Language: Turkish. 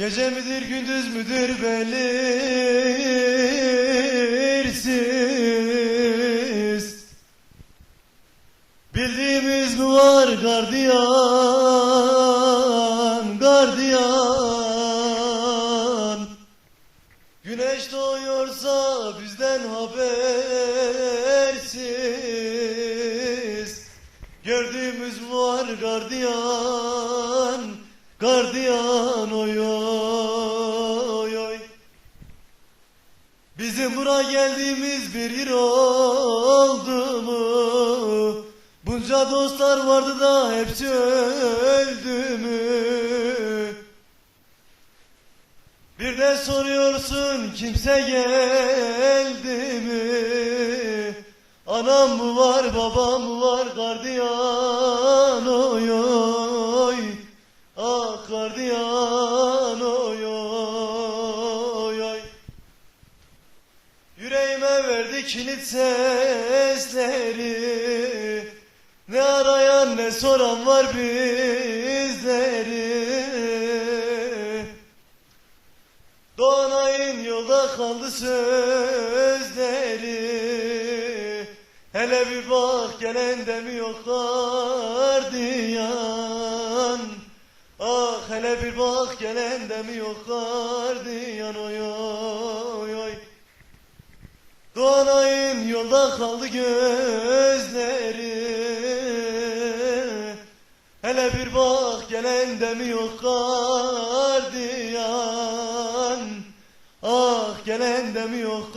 Gece midir gündüz müdür belirsiz? Bildiğimiz mi var gardiyan, gardiyan. Güneş doğuyorsa bizden habersiz. Gördüğümüz mü var gardiyan, gardiyan oy oy Bizim buraya geldiğimiz bir yıl oldu mu? Bunca dostlar vardı da hepsi öldü mü? Bir de soruyorsun kimse geldi mi? Anam mı var babam mı var gardiyan oy oy Ah gardiyan oy kilit sesleri. Ne arayan ne soran var bizleri. Doğanay'ın yolda kaldı sözleri. Hele bir bak gelen de mi yok gardiyan Ah hele bir bak gelen de mi yok gardiyan Doğanay'ın yolda kaldı gözleri. Hele bir bak gelen de mi yok gardiyan. Ah gelen de mi yok